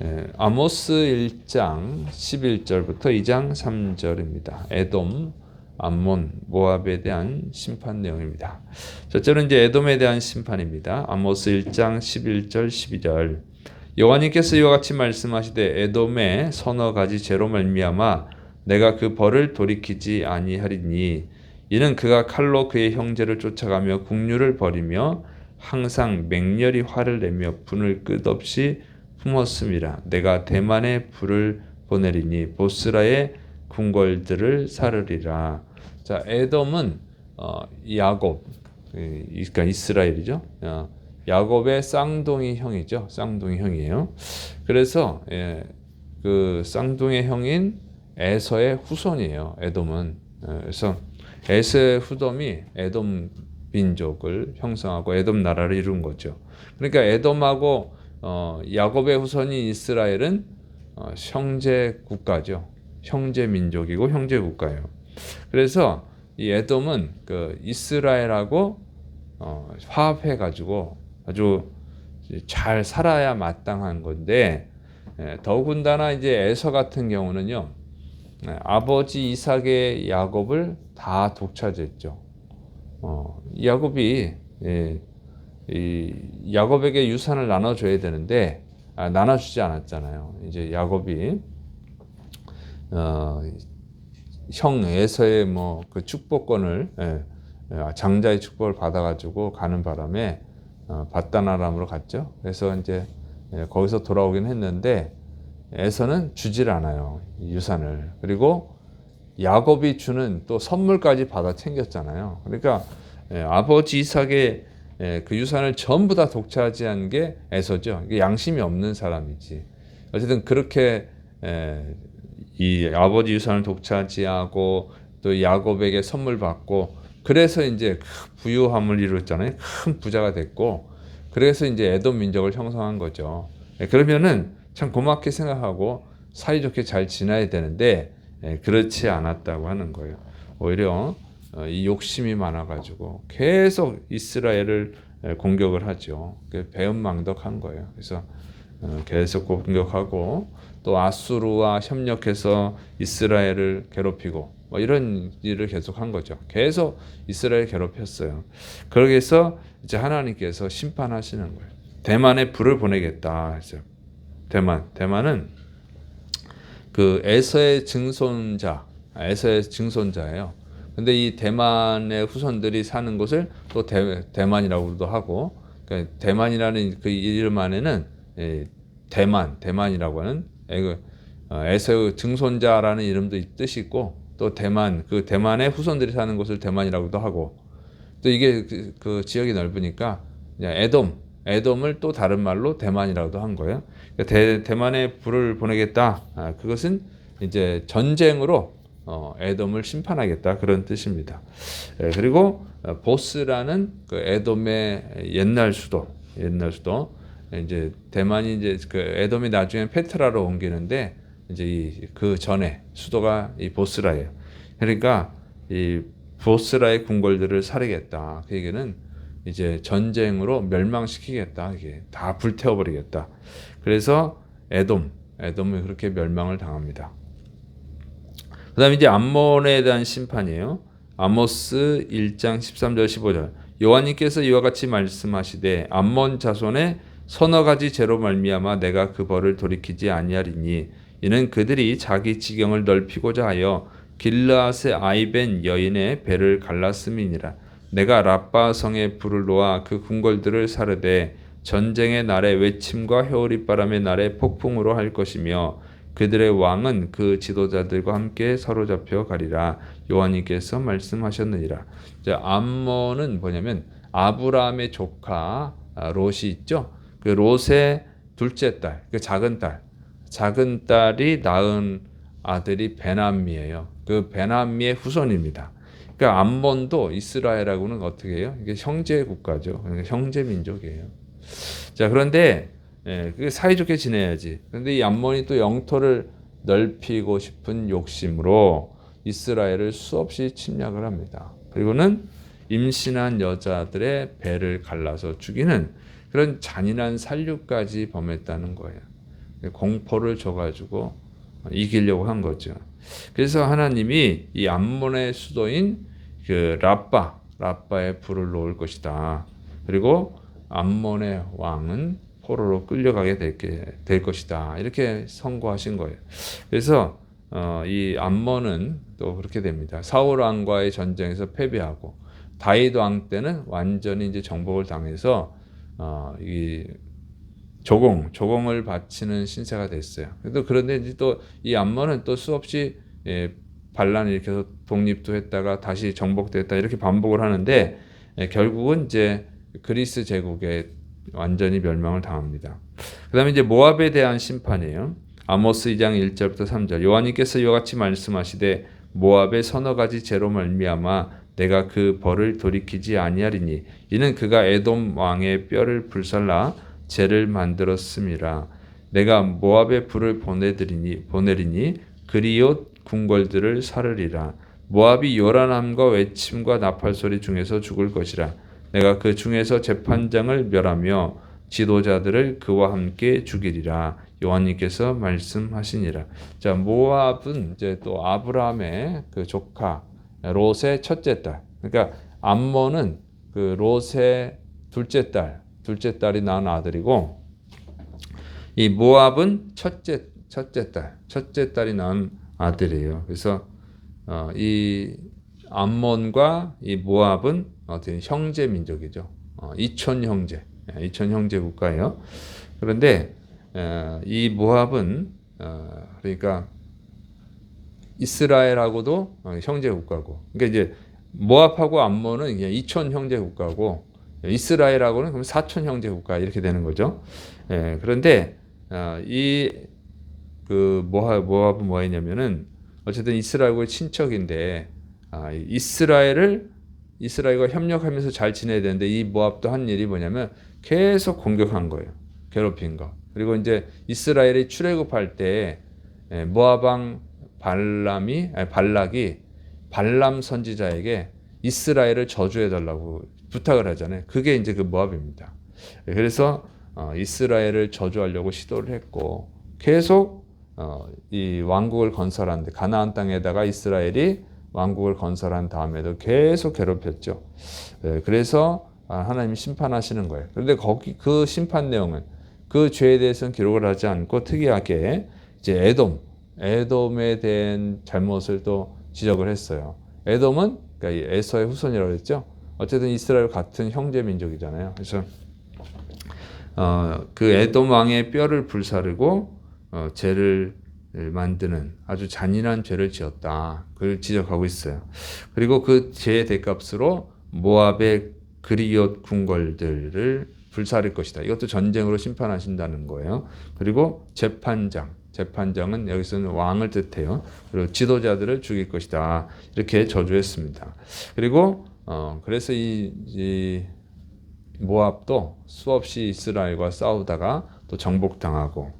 예, 아모스 1장 11절부터 2장 3절입니다. 에돔, 암몬, 모압에 대한 심판 내용입니다. 첫째는 이제 에돔에 대한 심판입니다. 아모스 1장 11절 12절. 여호와님께서 이와 같이 말씀하시되 에돔의 서너 가지 죄로 말미암아 내가 그 벌을 돌이키지 아니하리니 이는 그가 칼로 그의 형제를 쫓아가며 국류를 벌이며 항상 맹렬히 화를 내며 분을 끝없이 품었음이라 내가 대만에 불을 보내리니 보스라의 궁궐들을 사르리라. 자, 에돔은 어, 야곱, 그러니까 이스라엘이죠. 어, 야곱의 쌍둥이 형이죠. 쌍둥이 형이에요. 그래서 예, 그 쌍둥이 형인 에서의 후손이에요. 에돔은 예, 그래서 에서의 후손이 에돔 민족을 형성하고 에돔 나라를 이룬 거죠. 그러니까 에돔하고 어, 야곱의 후손인 이스라엘은 어, 형제 국가죠. 형제 민족이고 형제 국가예요. 그래서 이 에돔은 그 이스라엘하고 어, 화합해 가지고 아주 잘 살아야 마땅한 건데 예, 더군다나 이제 에서 같은 경우는요 예, 아버지 이삭의 야곱을 다 독차지했죠. 어, 야곱이 예, 이 야곱에게 유산을 나눠줘야 되는데 아, 나눠주지 않았잖아요. 이제 야곱이 어, 형 에서의 뭐 그 축복권을 예, 예, 장자의 축복을 받아가지고 가는 바람에 어, 바다나람으로 갔죠. 그래서 이제 예, 거기서 돌아오긴 했는데 에서는 주질 않아요 이 유산을. 그리고 야곱이 주는 또 선물까지 받아 챙겼잖아요. 그러니까 예, 아버지 이삭의 예, 그 유산을 전부 다 독차지한 게. 이게 양심이 없는 사람이지. 어쨌든 그렇게 예, 이 아버지 유산을 독차지하고 또 야곱에게 선물 받고 그래서 이제 부유함을 이뤘잖아요. 큰 부자가 됐고 그래서 이제 에돔 민족을 형성한 거죠. 예, 그러면은 참 고맙게 생각하고 사이좋게 잘 지내야 되는데 예, 그렇지 않았다고 하는 거예요. 오히려 어, 이 욕심이 많아가지고 계속 이스라엘을 예, 공격을 하죠. 배은망덕한 거예요. 그래서 어, 계속 공격하고 또 아수르와 협력해서 이스라엘을 괴롭히고 뭐 이런 일을 계속 한 거죠. 계속 이스라엘 괴롭혔어요. 그러기서 이제 하나님께서 심판하시는 거예요. 대만에 불을 보내겠다 했어요. 대만, 대만은 그 에서의 증손자, 에서의 증손자예요. 근데 이 대만의 후손들이 사는 곳을 또 대, 대만이라고도 하고, 그러니까 대만이라는 그 이름 안에는 예, 대만, 대만이라고 하는 그, 어, 증손자라는 이름도 뜻이 있고, 또 대만, 그 대만의 후손들이 사는 곳을 대만이라고도 하고, 또 이게 그, 그 지역이 넓으니까 에돔, 에돔을 또 다른 말로 대만이라고도 한 거예요. 그러니까 대, 대만에 불을 보내겠다. 아, 그것은 이제 전쟁으로 어, 에돔을 심판하겠다 그런 뜻입니다. 예, 그리고 어, 보스라는 그 에돔의 옛날 수도, 옛날 수도 이제 대만이 이제 그 에돔이 나중에 페트라로 옮기는데 이제 이, 그 전에 수도가 이 보스라예요. 그러니까 이 보스라의 궁궐들을 사르겠다. 그 얘기는 이제 전쟁으로 멸망시키겠다. 이게 다 불태워버리겠다. 그래서 에돔, 에돔이 그렇게 멸망을 당합니다. 그 다음에 이제 암몬에 대한 심판이에요. 아모스 1장 13절 15절. 요한님께서 이와 같이 말씀하시되 암몬 자손의 서너 가지 죄로 말미암아 내가 그 벌을 돌이키지 아니하리니 이는 그들이 자기 지경을 넓히고자 하여 길라앗의 아이벤 여인의 배를 갈랐음이니라. 내가 라빠 성에 불을 놓아 그 궁궐들을 사르되 전쟁의 날에 외침과 회오리 바람의 날에 폭풍으로 할 것이며 그들의 왕은 그 지도자들과 함께 사로잡혀 가리라 요한님께서 말씀하셨느니라. 자, 암몬은 뭐냐면 아브라함의 조카 아, 롯이 있죠. 그 롯의 둘째 딸, 그 작은 딸, 작은 딸이 낳은 아들이 베남미예요. 그 베남미의 후손입니다. 그러니까 암몬도 이스라엘하고는 어떻게 해요? 이게 형제 국가죠. 그러니까 형제 민족이에요. 자, 그런데 예, 그게 사이좋게 지내야지. 그런데 이 암몬이 또 영토를 넓히고 싶은 욕심으로 이스라엘을 수없이 침략을 합니다. 그리고는 임신한 여자들의 배를 갈라서 죽이는 그런 잔인한 살육까지 범했다는 거예요. 공포를 줘가지고 이기려고 한 거죠. 그래서 하나님이 이 암몬의 수도인 그 라빠, 라빠에 불을 놓을 것이다. 그리고 암몬의 왕은 포로로 끌려가게 될, 게, 될 것이다. 이렇게 선고하신 거예요. 그래서 어, 이 암몬은 또 그렇게 됩니다. 사울 왕과의 전쟁에서 패배하고 다윗 왕 때는 완전히 이제 정복을 당해서 어, 이 조공, 조공을 바치는 신세가 됐어요. 그래도 그런데 이제 또 이 암몬은 또 수없이 예, 반란을 일으켜서 독립도 했다가 다시 정복됐다 이렇게 반복을 하는데 예, 결국은 이제 그리스 제국에 완전히 멸망을 당합니다. 그 다음에 이제 모압에 대한 심판이에요. 아모스 2장 1절부터 3절. 요한님께서 이와 같이 말씀하시되 모압의 서너 가지 죄로 말미암아 내가 그 벌을 돌이키지 아니하리니 이는 그가 에돔 왕의 뼈를 불살라 죄를 만들었음이라 내가 모압의 불을 보내드리니 보내리니 그리옷 궁궐들을 사르리라 모압이 요란함과 외침과 나팔 소리 중에서 죽을 것이라 내가 그 중에서 재판장을 멸하며 지도자들을 그와 함께 죽이리라 요한님께서 말씀하시니라. 자 모압은 이제 또 아브라함의 그 조카 롯의 첫째 딸. 그러니까 암몬은 그 롯의 둘째 딸, 둘째 딸이 낳은 아들이고 이 모압은 첫째 첫째 딸, 첫째 딸이 낳은 아들이에요. 그래서 어, 이 암몬과 이 모압은 어떤 형제 민족이죠. 어, 이촌 형제, 예, 이촌 형제 국가예요. 그런데 어, 이 모압은 어, 그러니까 이스라엘하고도 어, 형제 국가고, 그러니까 이제 모압하고 암몬은 그냥 이촌 형제 국가고 이스라엘하고는 그럼 사촌 형제 국가 이렇게 되는 거죠. 예, 그런데 이그 모압 모압은 뭐였냐면은 어쨌든 이스라엘과의 친척인데 아, 이스라엘을 이스라엘과 협력하면서 잘 지내야 되는데 이 모압도 한 일이 뭐냐면 계속 공격한 거예요. 괴롭힌 거. 그리고 이제 이스라엘이 출애굽할 때 예, 모압왕 발람이 아니, 발락이 발람 선지자에게 이스라엘을 저주해 달라고 부탁을 하잖아요. 그게 이제 그 모압입니다. 예, 그래서 어, 이스라엘을 저주하려고 시도를 했고 계속 어, 이 왕국을 건설하는데 가나안 땅에다가 이스라엘이 왕국을 건설한 다음에도 계속 괴롭혔죠. 예, 그래서 아, 하나님이 심판하시는 거예요. 그런데 거기 그 심판 내용은 그 죄에 대해서는 기록을 하지 않고 특이하게 이제 에돔, 에돔에 대한 잘못을 또 지적을 했어요. 에돔은 그러니까 에서의 후손이라고 했죠. 어쨌든 이스라엘 같은 형제 민족이잖아요. 그래서 어, 그 에돔 왕의 뼈를 불사르고 어, 죄를 만드는 아주 잔인한 죄를 지었다. 그걸 지적하고 있어요. 그리고 그 죄의 대값으로 모압의 그리옷 궁궐들을 불사를 것이다. 이것도 전쟁으로 심판하신다는 거예요. 그리고 재판장, 재판장은 여기서는 왕을 뜻해요. 그리고 지도자들을 죽일 것이다. 이렇게 저주했습니다. 그리고 어 그래서 이, 이 모압도 수없이 이스라엘과 싸우다가 또 정복당하고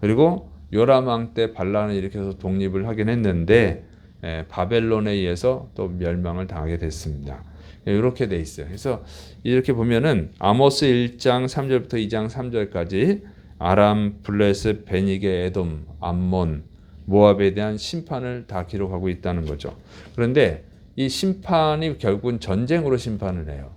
그리고 요람왕 때 반란을 일으켜서 독립을 하긴 했는데 에, 바벨론에 의해서 또 멸망을 당하게 됐습니다. 이렇게 돼 있어요. 그래서 이렇게 보면은 아모스 1장 3절부터 2장 3절까지 아람, 블레셋, 베니게, 에돔, 암몬, 모압에 대한 심판을 다 기록하고 있다는 거죠. 그런데 이 심판이 결국은 전쟁으로 심판을 해요.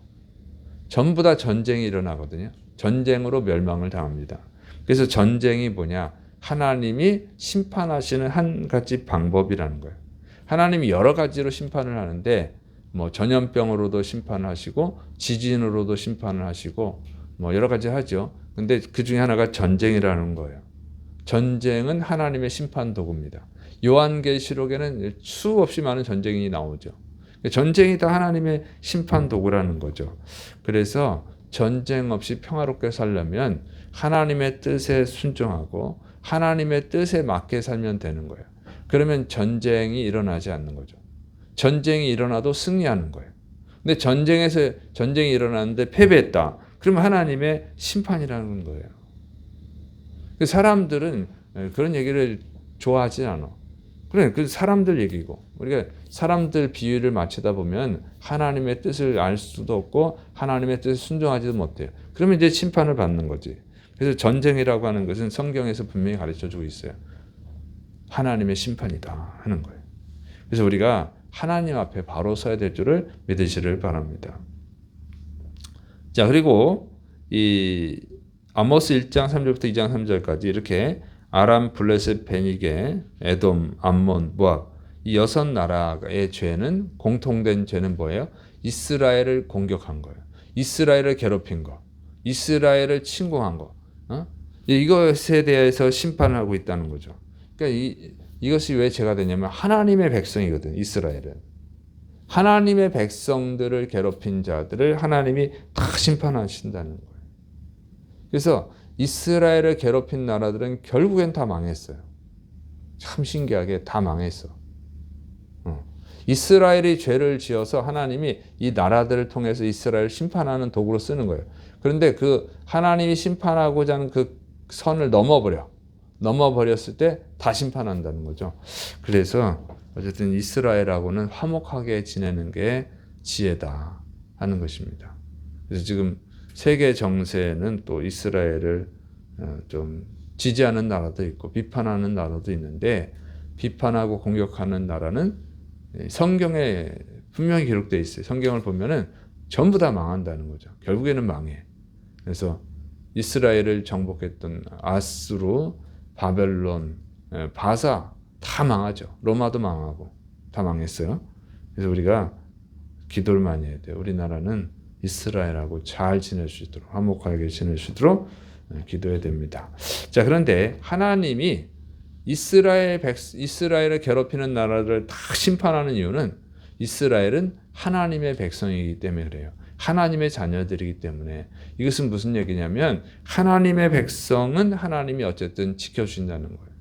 전부 다 전쟁이 일어나거든요. 전쟁으로 멸망을 당합니다. 그래서 전쟁이 뭐냐? 하나님이 심판하시는 한 가지 방법이라는 거예요. 하나님이 여러 가지로 심판을 하는데 뭐 전염병으로도 심판하시고 지진으로도 심판을 하시고 뭐 여러 가지 하죠. 근데 그 중에 하나가 전쟁이라는 거예요. 전쟁은 하나님의 심판 도구입니다. 요한계시록에는 수없이 많은 전쟁이 나오죠. 전쟁이 다 하나님의 심판 도구라는 거죠. 그래서 전쟁 없이 평화롭게 살려면 하나님의 뜻에 순종하고 하나님의 뜻에 맞게 살면 되는 거예요. 그러면 전쟁이 일어나지 않는 거죠. 전쟁이 일어나도 승리하는 거예요. 근데 전쟁에서 전쟁이 일어났는데 패배했다. 그러면 하나님의 심판이라는 거예요. 그 사람들은 그런 얘기를 좋아하지 않아. 그래, 그 사람들 얘기고 우리가 사람들 비유를 맞추다 보면 하나님의 뜻을 알 수도 없고 하나님의 뜻을 순종하지도 못해요. 그러면 이제 심판을 받는 거지. 그래서 전쟁이라고 하는 것은 성경에서 분명히 가르쳐 주고 있어요. 하나님의 심판이다 하는 거예요. 그래서 우리가 하나님 앞에 바로 서야 될 줄을 믿으시를 바랍니다. 자, 그리고 이 아모스 1장 3절부터 2장 3절까지 이렇게 아람, 블레셋, 베니게, 에돔, 암몬, 모압 이 여섯 나라의 죄는 공통된 죄는 뭐예요? 이스라엘을 공격한 거예요. 이스라엘을 괴롭힌 거. 이스라엘을 침공한 거. 어? 이것에 대해서 심판을 하고 있다는 거죠. 그러니까 이, 이것이 왜 죄가 되냐면 하나님의 백성이거든. 이스라엘은. 하나님의 백성들을 괴롭힌 자들을 하나님이 다 심판하신다는 거예요. 그래서 이스라엘을 괴롭힌 나라들은 결국엔 다 망했어요. 참 신기하게 다 망했어. 어. 이스라엘이 죄를 지어서 하나님이 이 나라들을 통해서 이스라엘을 심판하는 도구로 쓰는 거예요. 그런데 그 하나님이 심판하고자 하는 그 선을 넘어버려. 넘어버렸을 때 다 심판한다는 거죠. 그래서 어쨌든 이스라엘하고는 화목하게 지내는 게 지혜다 하는 것입니다. 그래서 지금 세계 정세는 또 이스라엘을 어, 좀 지지하는 나라도 있고 비판하는 나라도 있는데 비판하고 공격하는 나라는 성경에 분명히 기록되어 있어요. 성경을 보면은 전부 다 망한다는 거죠. 결국에는 망해. 그래서 이스라엘을 정복했던 아스로, 바벨론, 예, 바사 다 망하죠. 로마도 망하고 다 망했어요. 그래서 우리가 기도를 많이 해야 돼요. 우리나라는 이스라엘하고 잘 지낼 수 있도록 화목하게 지낼 수 있도록 예, 기도해야 됩니다. 자 그런데 하나님이 이스라엘 백 이스라엘을 괴롭히는 나라들을 다 심판하는 이유는 이스라엘은 하나님의 백성이기 때문에 그래요. 하나님의 자녀들이기 때문에 이것은 무슨 얘기냐면 하나님의 백성은 하나님이 어쨌든 지켜주신다는 거예요.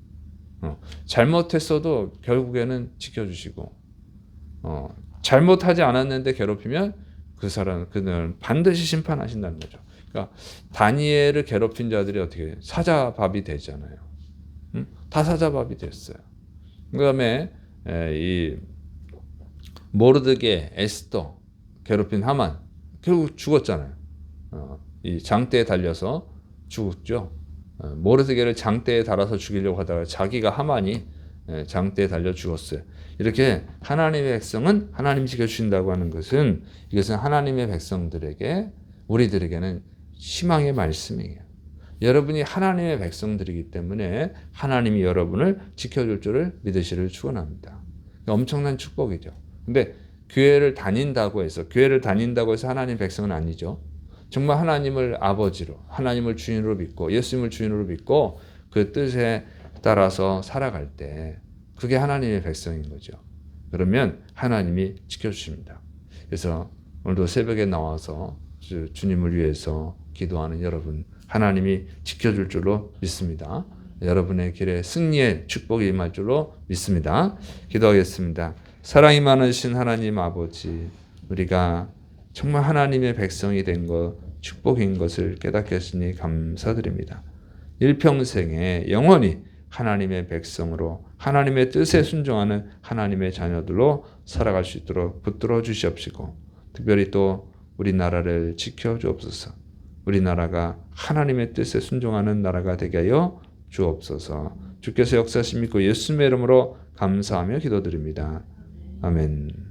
어, 잘못했어도 결국에는 지켜주시고 어, 잘못하지 않았는데 괴롭히면 그 사람 그는 반드시 심판하신다는 거죠. 그러니까 다니엘을 괴롭힌 자들이 어떻게 사자밥이 되잖아요. 음? 다 사자밥이 됐어요. 그 다음에 에, 이 모르드게, 에스더 괴롭힌 하만 결국 죽었잖아요. 어, 이 장대에 달려서 죽었죠. 어, 모르드게를 장대에 달아서 죽이려고 하다가 자기가 하만이 예, 장대에 달려 죽었어요. 이렇게 하나님의 백성은 하나님 지켜주신다고 하는 것은 이것은 하나님의 백성들에게 우리들에게는 희망의 말씀이에요. 여러분이 하나님의 백성들이기 때문에 하나님이 여러분을 지켜줄 줄을 믿으시를 축원합니다. 엄청난 축복이죠. 근데 교회를 다닌다고 해서 교회를 다닌다고 해서 하나님 백성은 아니죠. 정말 하나님을 아버지로 하나님을 주인으로 믿고 예수님을 주인으로 믿고 그 뜻에 따라서 살아갈 때 그게 하나님의 백성인 거죠. 그러면 하나님이 지켜주십니다. 그래서 오늘도 새벽에 나와서 주님을 위해서 기도하는 여러분 하나님이 지켜줄 줄로 믿습니다. 여러분의 길에 승리의 축복이 임할 줄로 믿습니다. 기도하겠습니다. 사랑이 많으신 하나님 아버지, 우리가 정말 하나님의 백성이 된 것, 축복인 것을 깨닫게 하시니 감사드립니다. 일평생에 영원히 하나님의 백성으로 하나님의 뜻에 순종하는 하나님의 자녀들로 살아갈 수 있도록 붙들어 주시옵시고, 특별히 또 우리나라를 지켜 주옵소서. 우리나라가 하나님의 뜻에 순종하는 나라가 되게 하여 주옵소서. 주께서 역사하심 믿고 예수님의 이름으로 감사하며 기도드립니다. 아멘.